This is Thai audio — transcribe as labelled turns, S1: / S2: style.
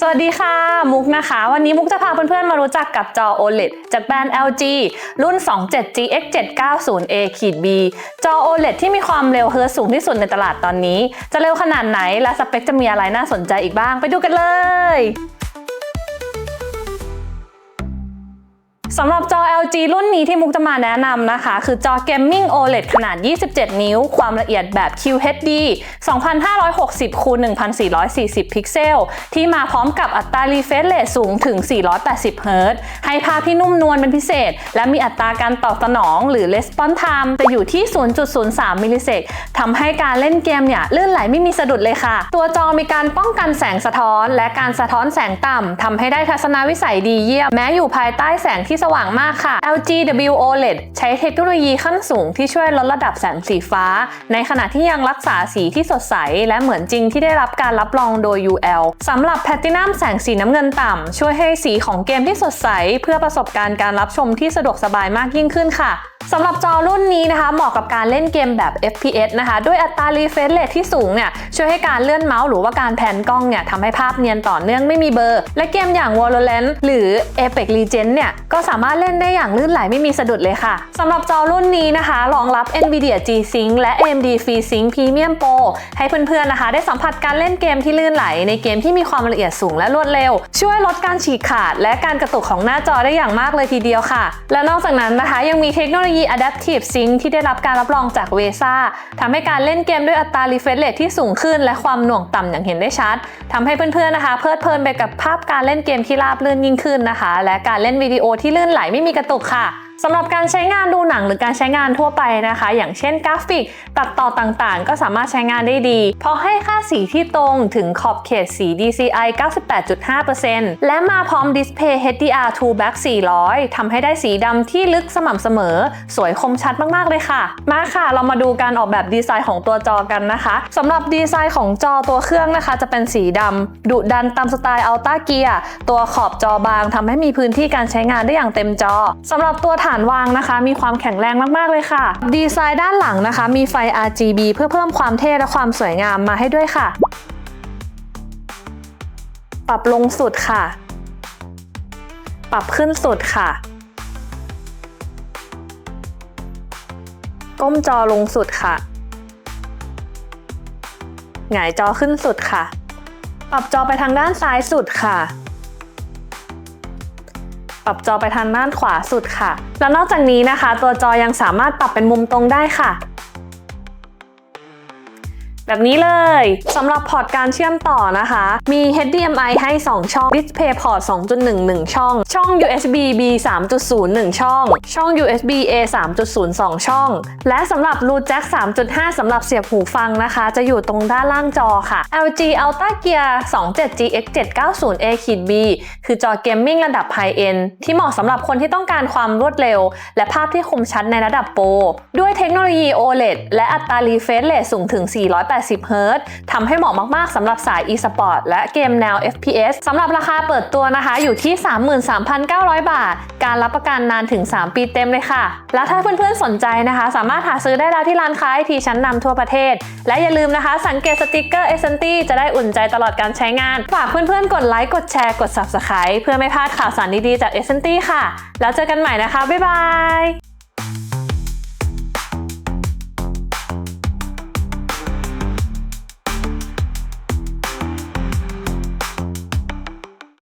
S1: สวัสดีค่ะ มุกนะคะ วันนี้มุกจะพาเพื่อนๆมารู้จักกับจอ OLED จากแบรนด์ LG รุ่น 27GX790A-B จอ OLED ที่มีความเร็วเฮิร์ตสูงที่สุดในตลาดตอนนี้ จะเร็วขนาดไหนและสเปคจะมีอะไรน่าสนใจอีกบ้างไปดูกันเลย สำหรับจอ LG รุ่นนี้ที่มุกจะมาแนะนำนะคะ คือจอ Gaming OLED ขนาด 27 นิ้ว ความละเอียดแบบ QHD 2560คูณ1440 พิกเซล ที่มาพร้อมกับอัตรา refresh rate สูงถึง 480 เฮิรตซ์ให้ภาพที่นุ่มนวลเป็นพิเศษ และมีอัตราการตอบสนองหรือ response time จะอยู่ที่ 0.03 มิลลิเซกทำให้การเล่นเกมเนี่ยลื่นไหลไม่มีสะดุดเลยค่ะ ตัวจอมีการป้องกันแสงสะท้อน และการสะท้อนแสงต่ำทำให้ได้ทัศนวิสัยดีเยี่ยมแม้อยู่ภายใต้แสงที่สว่างมากค่ะ LG W OLED ใช้เทคโนโลยีขั้นสูงที่ช่วยลดระดับแสงสีฟ้า ในขณะที่ยังรักษาสีที่สดใส และเหมือนจริงที่ได้รับการรับรองโดย UL สำหรับแพลตินัมแสงสีน้ำเงินต่ำช่วยให้สีของเกมที่สดใส เพื่อประสบการณ์การรับชมที่สะดวกสบายมากยิ่งขึ้นค่ะ สำหรับจอรุ่นนี้นะคะ เหมาะกับการเล่นเกมแบบ FPS นะคะ ด้วยอัตรา refresh rate ที่สูงเนี่ยช่วยให้การเลื่อนเมาส์หรือว่าการแผนกล้องเนี่ยทำให้ภาพเนียนต่อเนื่องไม่มีเบอร์ และเกมอย่าง Valorant หรือ Apex Legends เนี่ยก็สามารถเล่นได้อย่างลื่นไหลไม่มีสะดุดเลยค่ะสำหรับจอรุ่นนี้นะคะ รองรับ Nvidia G-Sync และ AMD FreeSync Premium Pro ให้เพื่อนๆนะคะ ได้สัมผัสการเล่นเกมที่ลื่นไหล ในเกมที่มีความละเอียดสูงและรวดเร็ว ช่วยลดการฉีกขาด และการกระตุกของหน้าจอได้อย่างมากเลยทีเดียวค่ะ และนอกจากนั้นนะคะยังมีเทคโนโลยี Adaptive Sync ที่ได้รับการรับรองจากเวซ่าทำให้การเล่นเกมด้วยอัตรา refresh rate ที่สูงขึ้น และความหน่วงต่ำอย่างเห็นได้ชัดทำให้เพื่อนๆนะคะ เพลิดเพลินไปกับภาพการเล่นเกมที่ราบรื่นยิ่งขึ้นนะคะ และการเล่นวิดีโอที่ลื่นไหลไม่มีกระตุกค่ะสำหรับการใช้งานดูหนังหรือการใช้งานทั่วไปนะคะ อย่างเช่นกราฟิก ตัดต่อต่างๆ ก็สามารถใช้งานได้ดี เพราะให้ค่าสีที่ตรงถึงขอบเขตสี DCI 98.5%และมาพร้อมดิสเพย์ HDR2 Back 400 ทำให้ได้สีดำที่ลึกสม่ำเสมอ สวยคมชัดมากๆเลยค่ะ มาค่ะเรามาดูการออกแบบดีไซน์ของตัวจอกันนะคะสำหรับดีไซน์ของจอตัวเครื่องนะคะ จะเป็นสีดำดุดันตามสไตล์ Ultra Gear ตัวขอบจอบางทำให้มีพื้นที่การใช้งานได้อย่างเต็มจอสำหรับตัวฐานวางนะคะ มีความแข็งแรงมาก ๆ เลยค่ะ ดีไซน์ด้านหลังนะคะ มีไฟ RGB เพื่อเพิ่มความเท่และความสวยงามมาให้ด้วยค่ะ ปรับลงสุดค่ะ ปรับขึ้นสุดค่ะ ก้มจอลงสุดค่ะหงายจอขึ้นสุดค่ะ ปรับจอไปทางด้านซ้ายสุดค่ะ ปรับจอไปทางด้านขวาสุดค่ะ แล้วนอกจากนี้นะคะ ตัวจอยังสามารถปรับเป็นมุมตรงได้ค่ะ แบบนี้เลยสำหรับพอร์ตการเชื่อมต่อนะคะ มี HDMI ให้ 2 ช่อง DisplayPort 2.1 1 ช่อง ช่อง USB B 3.0 1 ช่อง ช่อง USB A 3.0 2 ช่อง และสำหรับรูแจ็ค3.5สำหรับเสียบหูฟังนะคะ จะอยู่ตรงด้านล่างจอค่ะ LG Ultra Gear 27GX 790A-B คือจอเกมมิ่งระดับไฮเอนที่เหมาะสำหรับคนที่ต้องการความรวดเร็ว และภาพที่คมชัดในระดับโปรด้วยเทคโนโลยี OLED และอัตรา refresh rate สูงถึง 480เฮิรต์ทำให้เหมาะมากๆสำหรับสาย e-sport และเกมแนว FPS สำหรับราคาเปิดตัวนะคะ อยู่ที่ 33,900 บาท การรับประกันนานถึง 3 ปีเต็มเลยค่ะ แล้วถ้าเพื่อนๆสนใจนะคะ สามารถหาซื้อได้แล้วที่ร้านค้าไอทีชั้นนำทั่วประเทศ และอย่าลืมนะคะ สังเกตสติกเกอร์เอเซนตี้จะได้อุ่นใจตลอดการใช้งาน ฝากเพื่อนๆ กดไลค์กดแชร์กด Subscribe เพื่อไม่พลาดข่าวสารดีๆจากเอเซนตี้ค่ะ แล้วเจอกันใหม่นะคะ บ๊ายบาย